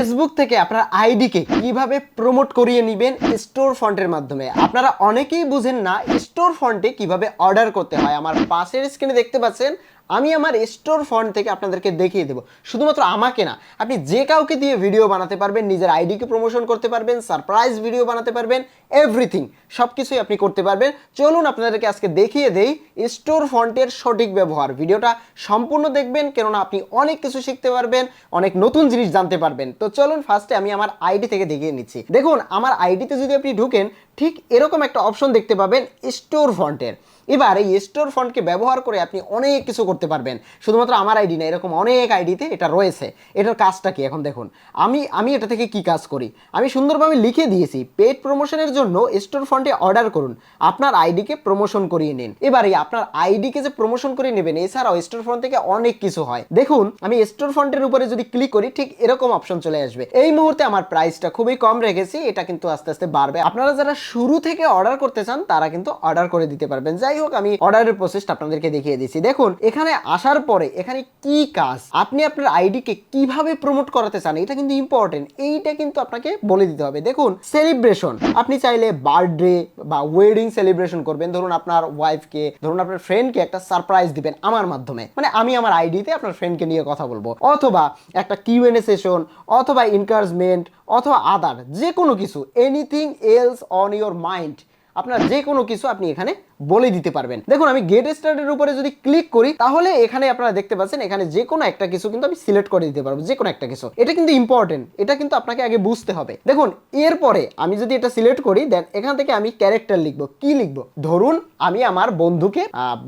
Facebook থেকে আপনার আইডিকে কীভাবে প্রমোট করিয়ে নেবেন স্টোর ফন্টের মাধ্যমে? আপনারা অনেকেই বুঝেন না স্টোর ফন্টে কীভাবে অর্ডার করতে হয়। আমার পাশের স্ক্রিনে দেখতে পাচ্ছেন আমি আমার স্টোর ফন্ট থেকে আপনাদেরকে দেখিয়ে দেবো। শুধুমাত্র আমাকে না, আপনি যে কাউকে দিয়ে ভিডিও বানাতে পারবেন, নিজের আইডিকে প্রমোশন করতে পারবেন সারপ্রাইজ ভিডিও বানাতে পারবেন এভরিথিং সব কিছুই আপনি করতে পারবেন। চলুন আপনাদেরকে আজকে দেখিয়ে দেই স্টোর ফন্টের সঠিক ব্যবহার। ভিডিওটা সম্পূর্ণ দেখবেন, কেননা আপনি অনেক কিছু শিখতে পারবেন, অনেক নতুন জিনিস জানতে পারবেন। তো চলুন ফার্স্টে আমি আমার আইডি থেকে দেখিয়ে নিচ্ছি। দেখুন, আমার আইডিতে যদি আপনি ঢুকেন, ঠিক এরকম একটা অপশন দেখতে পাবেন স্টোর ফন্টের এবার এই স্টোর ফন্টকে ব্যবহার করে আপনি অনেক কিছু করতে পারবেন। শুধুমাত্র আমার আইডি না, এরকম অনেক আইডিতে এটা রয়েছে। এটার কাজটা কি? এখন দেখুন, আমি আমি এটা থেকে কি কাজ করি? আমি সুন্দরভাবে লিখে দিয়েছি পেড প্রমোশনের জন্য স্টোর ফন্টে অর্ডার করুন। আপনার আইডিকে প্রমোশন করিয়ে নিন। এবারে আপনার আইডিকে যে প্রমোশন করে নেবেন, এছাড়াও স্টোর ফন্ট থেকে অনেক কিছু হয়। দেখুন, আমি স্টোর ফন্টের উপরে যদি ক্লিক করি, ঠিক এরকম অপশন চলে আসবে। এই মুহূর্তে আমার প্রাইসটা খুবই কম রেখেছি, এটা কিন্তু আস্তে আস্তে বাড়বে। আপনারা যারা শুরু থেকে অর্ডার করতে চান, তারা কিন্তু অর্ডার করে দিতে পারবেন। যাই হোক, আমি অর্ডারের প্রসেসটা আপনাদেরকে দেখিয়ে দিচ্ছি। দেখুন, এখানে আসার পরে এখানে কি কাজ, আপনি আপনার আইডিকে কীভাবে প্রমোট করাতে চান, এটা কিন্তু ইম্পর্টেন্ট এইটা কিন্তু আপনাকে বলে দিতে হবে। দেখুন সেলিব্রেশন আপনি চাইলে বার্থডে বা ওয়েডিং সেলিব্রেশন করবেন। ধরুন, আপনার ওয়াইফকে ধরুন, আপনার ফ্রেন্ডকে একটা সারপ্রাইজ দিবেন আমার মাধ্যমে। মানে আমি আমার আইডিতে আপনার ফ্রেন্ডকে নিয়ে কথা বলব। অথবা একটা কিউএনএ সেশন অথবা এনকারেজমেন্ট অথবা আদার যে কোনো কিছু anything else on your mind আপনার যে কোনো কিছু আপনি এখানে বলে দিতে পারবেন। দেখুন, আমি গেট স্টার্টের উপরে যদি ক্লিক করি, তাহলে এখানে আপনারা দেখতে পাচ্ছেন, এখানে যে কোনো একটা কিছু কিন্তু আমি সিলেক্ট করে দিতে পারব, যে কোনো একটা কিছু। এটা কিন্তু ইম্পর্টেন্ট এটা কিন্তু আপনাকে আগে বুঝতে হবে। দেখুন, এরপরে আমি যদি এটা সিলেক্ট করি দেন এখান থেকে আমি ক্যারেক্টার লিখব। কি লিখব? ধরুন, আমি আমার বন্ধুকে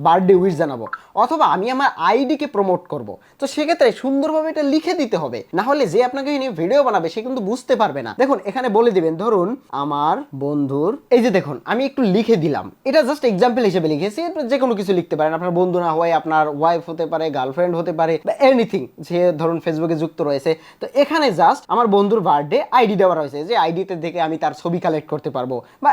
বার্থডে উইশ জানাব, অথবা আমি আমার আইডিকে প্রমোট করব। তো সেক্ষেত্রে সুন্দরভাবে এটা লিখে দিতে হবে। না হলে যে আপনাকে নিয়ে ভিডিও বানাবে, সে কিন্তু বুঝতে পারবে না। দেখুন, এখানে বলে দিবেন, ধরুন, আমার বন্ধুর, এই যে দেখুন আমি একটু লিখে দিলাম। এটা জাস্ট এক্সাম্পল হিসেবে লিখেছি। যে কোনো কিছু লিখতে পারেন। আপনার বন্ধু না হয় আপনার ওয়াইফ হতে পারে গার্লফ্রেন্ড হতে পারে, বা এনিথিং যে ধরুন ফেসবুকে যুক্ত রয়েছে। তো এখানে জাস্ট আমার বন্ধুর বার্থডে আইডি দেওয়া রয়েছে যে আইডিতে দেখে আমি তার ছবি কালেক্ট করতে পারব, বা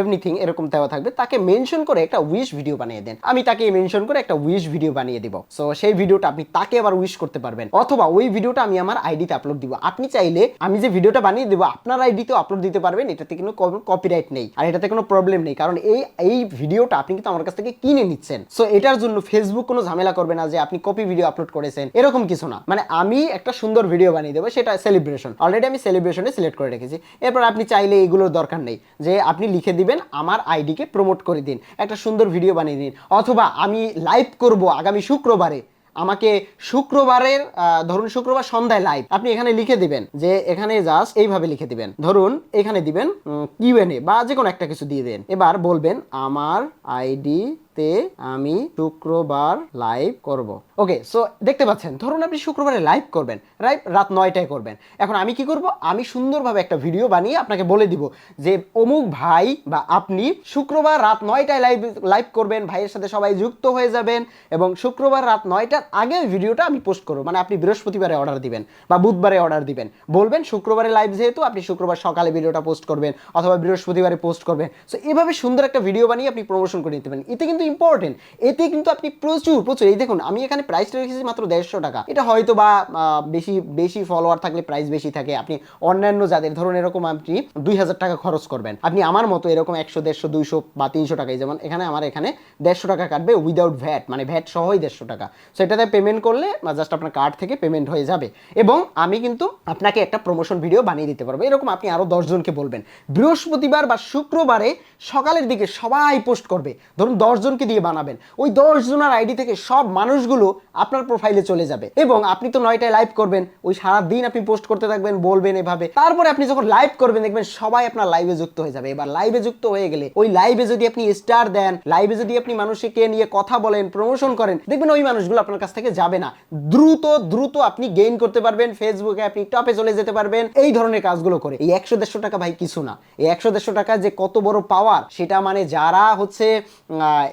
এভরিথিং এরকম দেওয়া থাকবে। তাকে মেনশন করে একটা উইশ ভিডিও বানিয়ে দেন। আমি তাকে মেনশন করে একটা উইশ ভিডিও বানিয়ে দিব। সো সেই ভিডিওটা আপনি তাকে আবার উইশ করতে পারবেন। অথবা ওই ভিডিওটা আমি আমার আইডিতে আপলোড দিব। আপনি চাইলে আমি যে ভিডিওটা বানিয়ে দেবো, আপনার আইডিতেও আপলোড দিতে পারবেন। এটাতে কোনো কপিরাইট নেই। আর এটাতে কোনো প্রবলেম নেই। কারণ এই এই ভিডিওটা আপনি কিন্তু আমার কাছ থেকে কিনে নিচ্ছেন। সো এটার জন্য ফেসবুক কোনো ঝামেলা করবে না যে আপনি কপি ভিডিও আপলোড করেছেন। এরকম কিছু না। মানে আমি একটা সুন্দর ভিডিও বানিয়ে দেবো, সেটা সেলিব্রেশন অলরেডি আমি সেলিব্রেশনে সিলেক্ট করে রেখেছি। এরপর আপনি চাইলে এগুলোর দরকার নেই। যে আপনি লিখে দিবেন, আমার আইডিকে প্রমোট করে দিন। একটা সুন্দর ভিডিও বানিয়ে দিন। অথবা আমি লাইভ করব আগামী শুক্রবারে। আমাকে শুক্রবারের ধরুন শুক্রবার সন্ধ্যায় লাইভ আপনি এখানে লিখে দিবেন যে এখানে জাস্ট এইভাবে লিখে দিবেন। ধরুন এখানে দিবেন কিউএনএ বা যে কোনো একটা কিছু দিয়ে দেন। এবার বলবেন, আমার আইডি তে আমি শুক্রবার লাইভ করব। ওকে সো দেখতে পাচ্ছেন, ধরুন আপনি শুক্রবারে লাইভ করবেন রাইট রাত নয়টায় করবেন। এখন আমি কি করব? আমি সুন্দরভাবে একটা ভিডিও বানিয়ে আপনাকে বলে দিব যে, অমুক ভাই বা আপনি শুক্রবার রাত নয়টায় লাইভ লাইভ করবেন, ভাইয়ের সাথে সবাই যুক্ত হয়ে যাবেন এবং শুক্রবার রাত নয়টার আগে ভিডিওটা আমি পোস্ট করব। মানে আপনি বৃহস্পতিবারে অর্ডার দিবেন বা বুধবারে অর্ডার দিবেন। বলবেন, শুক্রবারে লাইভ যেহেতু, আপনি শুক্রবার সকালে ভিডিওটা পোস্ট করবেন অথবা বৃহস্পতিবারে পোস্ট করবেন। সো এভাবে সুন্দর একটা ভিডিও বানিয়ে আপনি প্রমোশন করে নিতে পারেন। এতে কিন্তু ইম্পর্টেন্ট এতে কিন্তু আপনি প্রচুর প্রচুর। এই দেখুন, আমি এখানে প্রাইসটা রেখেছি মাত্র দেড়শো টাকা। এটা হয়তো বা বেশি বেশি ফলোয়ার থাকলে প্রাইস বেশি থাকে। আপনি অন্যান্য যাদের, ধরুন এরকম আপনি দুই হাজার টাকা খরচ করবেন। আপনি আমার মতো এরকম একশো, দেড়শো, দুইশো বা তিনশো টাকাই যেমন এখানে আমার এখানে দেড়শো টাকা কাটবে উইদাউট ভ্যাট মানে ভ্যাট সহই দেড়শো টাকা। সো এটাতে পেমেন্ট করলে জাস্ট আপনার কার্ড থেকে পেমেন্ট হয়ে যাবে। এবং আমি কিন্তু আপনাকে একটা প্রমোশন ভিডিও বানিয়ে দিতে পারব। এরকম আপনি আরও দশজনকে বলবেন। বৃহস্পতিবার বা শুক্রবারে সকালের দিকে সবাই পোস্ট করবে। ধরুন দশজনকে দিয়ে বানাবেন। ওই দশজনের আইডি থেকে সব মানুষগুলো আপনার প্রোফাইলে চলে যাবে। এবং আপনি তো নয়টায় লাইভ করবেন, ওই সারা দিন আপনি পোস্ট করতে থাকবেন, বলবেন এভাবে। তারপরে আপনি যখন লাইভ করবেন, দেখবেন সবাই আপনার লাইভে যুক্ত হয়ে যাবে। এবার লাইভে যুক্ত হয়ে গেলে ওই লাইভে যদি আপনি স্টার দেন লাইভে যদি আপনি মানুষকে নিয়ে কথা বলেন প্রমোশন করেন, দেখবেন ওই মানুষগুলো আপনার কাছ থেকে যাবে না। দ্রুত দ্রুত আপনি গেইন করতে পারবেন ফেসবুকে আপনি টপে চলে যেতে পারবেন, এই ধরনের কাজগুলো করে। এই একশো দেড়শো টাকা ভাই, কিছু না। এই একশো দেড়শো টাকা যে কত বড় পাওয়ার সেটা মানে যারা হচ্ছে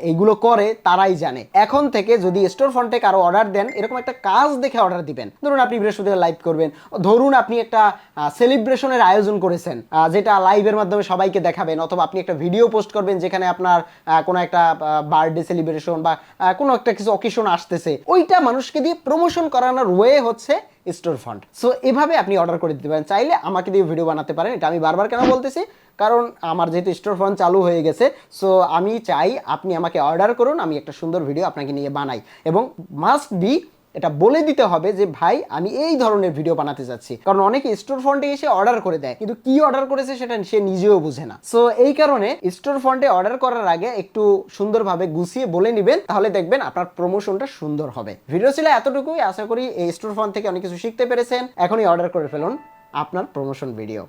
এইগুলো করে তারাই জানে। এখন থেকে যদি স্টোর ফন্টে কারও অর্ডার দেন, এরকম একটা কাজ দেখে অর্ডার দিবেন। ধরুন আপনি বৃহস্পতিবার লাইভ করবেন, ধরুন আপনি একটা সেলিব্রেশনের আয়োজন করেছেন যেটা লাইভের মাধ্যমে সবাইকে দেখাবেন, অথবা আপনি একটা ভিডিও পোস্ট করবেন যেখানে আপনার কোনো একটা বার্থডে সেলিব্রেশন বা কোনো একটা কিছু অকেশন আসতেছে। ওইটা মানুষকে দিয়ে প্রমোশন করানোর ওয়ে হচ্ছে স্টোর ফান্ড সো এভাবে আপনি অর্ডার করে দিতে পারেন। চাইলে আমাকে দিয়ে ভিডিও বানাতে পারেন। এটা আমি বারবার কেন বলতেছি? কারণ আমার যেহেতু স্টোর ফান্ড চালু হয়ে গেছে সো আমি চাই আপনি আমাকে অর্ডার করুন, আমি একটা সুন্দর ভিডিও আপনাকে নিয়ে বানাই। এবং মাস্ট বি এটা বলে দিতে হবে যে, ভাই, আমি এই ধরনের ভিডিও বানাতে যাচ্ছি। কারণ অনেকে স্টোর ফন্টে এসে অর্ডার করে দেয়, কিন্তু কি অর্ডার করেছে সেটা সে নিজেও বুঝে না। সো এই কারণে স্টোর ফন্টে অর্ডার করার আগে একটু সুন্দরভাবে গুছিয়ে বলে নেবেন, তাহলে দেখবেন আপনার প্রমোশনটা সুন্দর হবে। ভিডিও ছিল এতটুকুই। আশা করি এই স্টোর ফন্ট থেকে অনেক কিছু শিখতে পেরেছেন। এখনই অর্ডার করে ফেলুন আপনার প্রমোশন ভিডিও